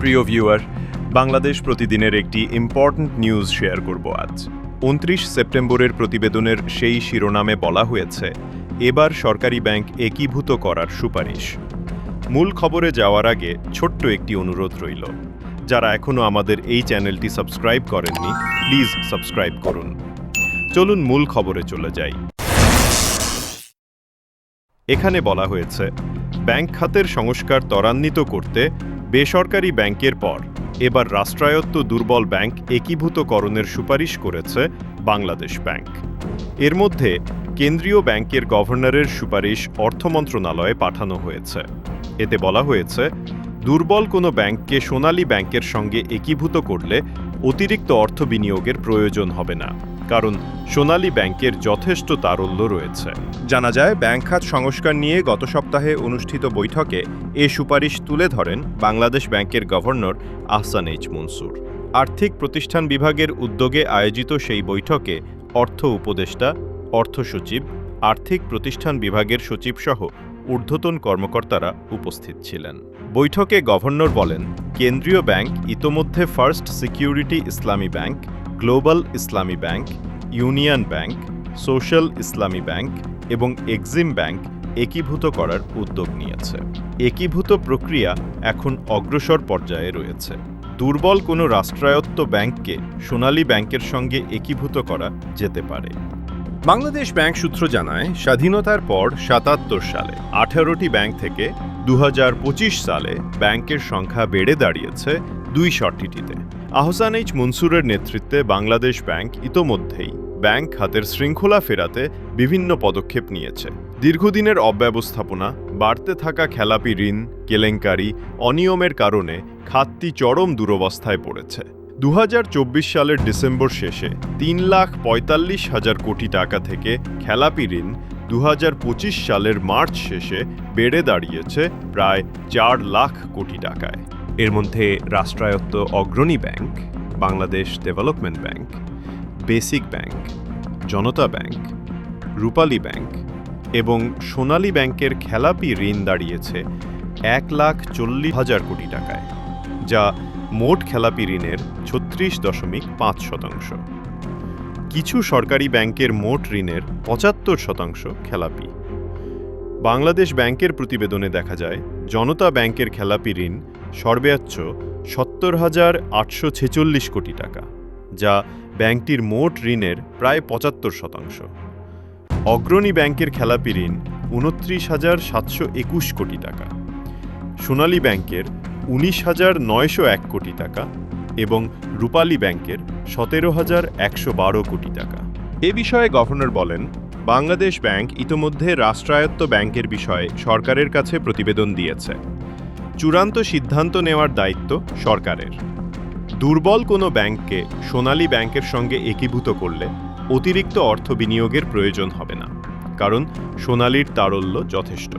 প্রিয় ভিউয়ার বাংলাদেশ প্রতিদিনের একটি ইম্পর্ট্যান্ট নিউজ শেয়ার করব আজ। উনত্রিশ সেপ্টেম্বরের প্রতিবেদনের সেই শিরোনামে বলা হয়েছে, এবার সরকারি ব্যাংক একীভূত করার সুপারিশ। মূল খবরে যাওয়ার আগে ছোট্ট একটি অনুরোধ রইল। যারা এখনও আমাদের এই চ্যানেলটি সাবস্ক্রাইব করেননি প্লিজ সাবস্ক্রাইব করুন। চলুন মূল খবরে চলে যাই। এখানে বলা হয়েছে, ব্যাংক খাতের সংস্কার ত্বরান্বিত করতে বেসরকারি ব্যাংকের পর, এবার রাষ্ট্রায়ত্ত দুর্বল ব্যাংক একীভূতকরণের সুপারিশ করেছে বাংলাদেশ ব্যাংক। এর মধ্যে কেন্দ্রীয় ব্যাংকের গভর্নরের সুপারিশ অর্থ মন্ত্রণালয়ে পাঠানো হয়েছে। এতে বলা হয়েছে, দুর্বল কোনো ব্যাংককে সোনালী ব্যাংকের সঙ্গে একীভূত করলে অতিরিক্ত অর্থ বিনিয়োগের প্রয়োজন হবে না। কারণ সোনালী ব্যাংকের যথেষ্ট তারল্য রয়েছে। জানা যায়, ব্যাংক খাত সংস্কার নিয়ে গত সপ্তাহে অনুষ্ঠিত বৈঠকে এ সুপারিশ তুলে ধরেন বাংলাদেশ ব্যাংকের গভর্নর আহসান এইচ মনসুর। আর্থিক প্রতিষ্ঠান বিভাগের উদ্যোগে আয়োজিত সেই বৈঠকে অর্থ উপদেষ্টা, অর্থ সচিব, আর্থিক প্রতিষ্ঠান বিভাগের সচিবসহ ঊর্ধ্বতন কর্মকর্তারা উপস্থিত ছিলেন। বৈঠকে গভর্নর বলেন, কেন্দ্রীয় ব্যাংক, ইতোমধ্যে First Security Islami Bank Global Islami Bank, Union Bank, Social Islami Bank এবং এক্সিম ব্যাংক একীভূত করার উদ্যোগ নিয়েছে। একীভূত প্রক্রিয়া এখন অগ্রসর পর্যায়ে রয়েছে। দুর্বল কোনো রাষ্ট্রায়ত্ত ব্যাংককে সোনালী ব্যাংকের সঙ্গে একীভূত করা যেতে পারে। বাংলাদেশ ব্যাংক সূত্র জানায়, স্বাধীনতার পর সাতাত্তর সালে আঠারোটি ব্যাংক থেকে দু হাজার পঁচিশ সালে ব্যাংকের সংখ্যা বেড়ে দাঁড়িয়েছে দুই ষাটটিতে। আহসান এইচ মনসুরের নেতৃত্বে বাংলাদেশ ব্যাংক ইতোমধ্যেই ব্যাংক খাতের শৃঙ্খলা ফেরাতে বিভিন্ন পদক্ষেপ নিয়েছে। দীর্ঘদিনের অব্যবস্থাপনা, বাড়তে থাকা খেলাপি ঋণ, কেলেঙ্কারি, অনিয়মের কারণে খাতটি চরম দুরবস্থায় পড়েছে। দু হাজার চব্বিশ সালের ডিসেম্বর শেষে তিন লাখ পঁয়তাল্লিশ হাজার কোটি টাকা থেকে খেলাপি ঋণ দু হাজার পঁচিশ সালের মার্চ শেষে বেড়ে দাঁড়িয়েছে প্রায় চার লাখ কোটি টাকায়। এর মধ্যে রাষ্ট্রায়ত্ত Agrani Bank, Bangladesh Development Bank, Basic Bank, Janata Bank, Rupali Bank এবং সোনালী ব্যাংকের খেলাপি ঋণ দাঁড়িয়েছে এক লাখ চল্লিশ হাজার কোটি টাকায়, যা মোট খেলাপি ঋণের ছত্রিশ দশমিক পাঁচ শতাংশ। কিছু সরকারি ব্যাংকের মোট ঋণের পঁচাত্তর শতাংশ খেলাপি। বাংলাদেশ ব্যাংকের প্রতিবেদনে দেখা যায়, জনতা ব্যাংকের খেলাপি ঋণ সর্বোচ্চ সত্তর হাজার আটশো ছেচল্লিশ কোটি টাকা, যা ব্যাংকটির মোট ঋণের প্রায় পঁচাত্তর শতাংশ। অগ্রণী ব্যাংকের খেলাপি ঋণ উনত্রিশ হাজার সাতশো একুশ কোটি টাকা। সোনালী ব্যাংকের উনিশ হাজার নয়শো এক কোটি টাকা। এবং রূপালী ব্যাংকের সতেরো হাজার একশো বারো কোটি টাকা। এ বিষয়ে গভর্নর বলেন, বাংলাদেশ ব্যাংক ইতোমধ্যে রাষ্ট্রায়ত্ত ব্যাংকের বিষয়ে সরকারের কাছে প্রতিবেদন দিয়েছে। চূড়ান্ত সিদ্ধান্ত নেওয়ার দায়িত্ব সরকারের। দুর্বল কোনো ব্যাংককে সোনালী ব্যাংকের সঙ্গে একীভূত করলে অতিরিক্ত অর্থ বিনিয়োগের প্রয়োজন হবে না, কারণ সোনালীর তারল্য যথেষ্ট।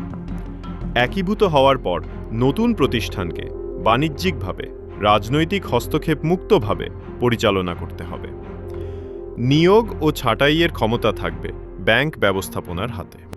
একীভূত হওয়ার পর নতুন প্রতিষ্ঠানকে বাণিজ্যিকভাবে রাজনৈতিক হস্তক্ষেপ মুক্তভাবে পরিচালনা করতে হবে। নিয়োগ ও ছাঁটাইয়ের ক্ষমতা থাকবে ব্যাংক ব্যবস্থাপনার হাতে।